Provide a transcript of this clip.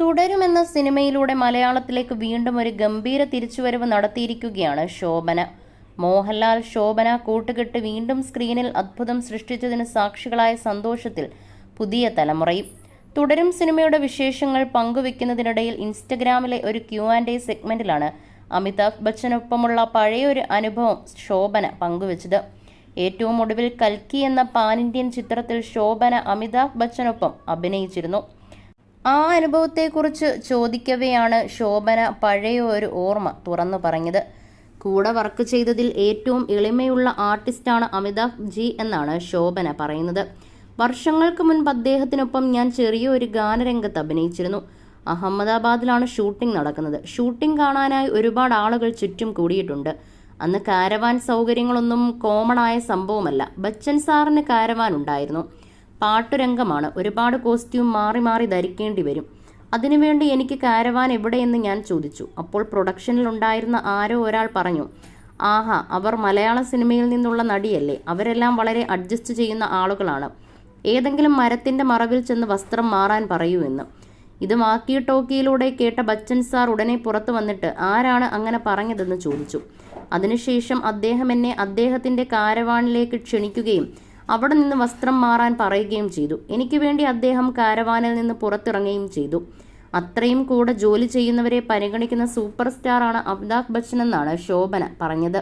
തുടരുമെന്ന സിനിമയിലൂടെ മലയാളത്തിലേക്ക് വീണ്ടും ഒരു ഗംഭീര തിരിച്ചുവരവ് നടത്തിയിരിക്കുകയാണ് ശോഭന. മോഹൻലാൽ ശോഭന കൂട്ടുകെട്ട് വീണ്ടും സ്ക്രീനിൽ അത്ഭുതം സൃഷ്ടിച്ചതിന് സാക്ഷികളായ സന്തോഷത്തിൽ പുതിയ തലമുറയും. തുടരും സിനിമയുടെ വിശേഷങ്ങൾ പങ്കുവെക്കുന്നതിനിടയിൽ ഇൻസ്റ്റഗ്രാമിലെ ഒരു ക്യു ആൻഡ് എ സെഗ്മെന്റിലാണ് അമിതാഭ് ബച്ചനൊപ്പമുള്ള പഴയൊരു അനുഭവം ശോഭന പങ്കുവച്ചത്. ഏറ്റവും ഒടുവിൽ കൽക്കി എന്ന പാൻ ഇന്ത്യൻ ചിത്രത്തിൽ ശോഭന അമിതാഭ് ബച്ചനൊപ്പം അഭിനയിച്ചിരുന്നു. ആ അനുഭവത്തെക്കുറിച്ച് ചോദിക്കവെയാണ് ശോഭന പഴയ ഒരു ഓർമ്മ തുറന്നു പറഞ്ഞത്. കൂടെ വർക്ക് ചെയ്തതിൽ ഏറ്റവും എളിമയുള്ള ആർട്ടിസ്റ്റാണ് അമിതാഭ് ജി എന്നാണ് ശോഭന പറയുന്നത്. വർഷങ്ങൾക്ക് മുൻപ് അദ്ദേഹത്തിനൊപ്പം ഞാൻ ചെറിയൊരു ഗാനരംഗത്ത് അഭിനയിച്ചിരുന്നു. അഹമ്മദാബാദിലാണ് ഷൂട്ടിംഗ് നടക്കുന്നത്. ഷൂട്ടിംഗ് കാണാനായി ഒരുപാട് ആളുകൾ ചുറ്റും കൂടിയിട്ടുണ്ട്. അന്ന് കാരവാൻ സൗകര്യങ്ങളൊന്നും കോമൺ ആയ സംഭവമല്ല. ബച്ചൻ സാറിന് കാരവാൻ ഉണ്ടായിരുന്നു. പാട്ടുരംഗമാണ്. ഒരുപാട് കോസ്റ്റ്യൂം മാറി മാറി ധരിക്കേണ്ടി വരും. അതിനുവേണ്ടി എനിക്ക് കാരവാൻ എവിടെയെന്ന് ഞാൻ ചോദിച്ചു. അപ്പോൾ പ്രൊഡക്ഷനിൽ ഉണ്ടായിരുന്ന ആരോ ഒരാൾ പറഞ്ഞു ആഹാ അവർ മലയാള സിനിമയിൽ നിന്നുള്ള നടിയല്ലേ. അവരെല്ലാം വളരെ അഡ്ജസ്റ്റ് ചെയ്യുന്ന ആളുകളാണ്. ഏതെങ്കിലും മരത്തിന്റെ മറവിൽ ചെന്ന് വസ്ത്രം മാറാൻ പറയൂ എന്ന്. ഇത് വാക്കി ടോക്കിയിലൂടെ കേട്ട ബച്ചൻ സാർ ഉടനെ പുറത്തു വന്നിട്ട് ആരാണ് അങ്ങനെ പറഞ്ഞതെന്ന് ചോദിച്ചു. അതിനുശേഷം അദ്ദേഹം എന്നെ അദ്ദേഹത്തിന്റെ കാരവാനിലേക്ക് ക്ഷണിക്കുകയും അവിടെ നിന്ന് വസ്ത്രം മാറാൻ പറയുകയും ചെയ്തു. എനിക്ക് വേണ്ടി അദ്ദേഹം കാരവാനിൽ നിന്ന് പുറത്തിറങ്ങുകയും ചെയ്തു. അത്രയും കൂടെ ജോലി ചെയ്യുന്നവരെ പരിഗണിക്കുന്ന സൂപ്പർ സ്റ്റാറാണ് അമിതാഭ് ബച്ചൻ എന്നാണ് ശോഭന പറഞ്ഞത്.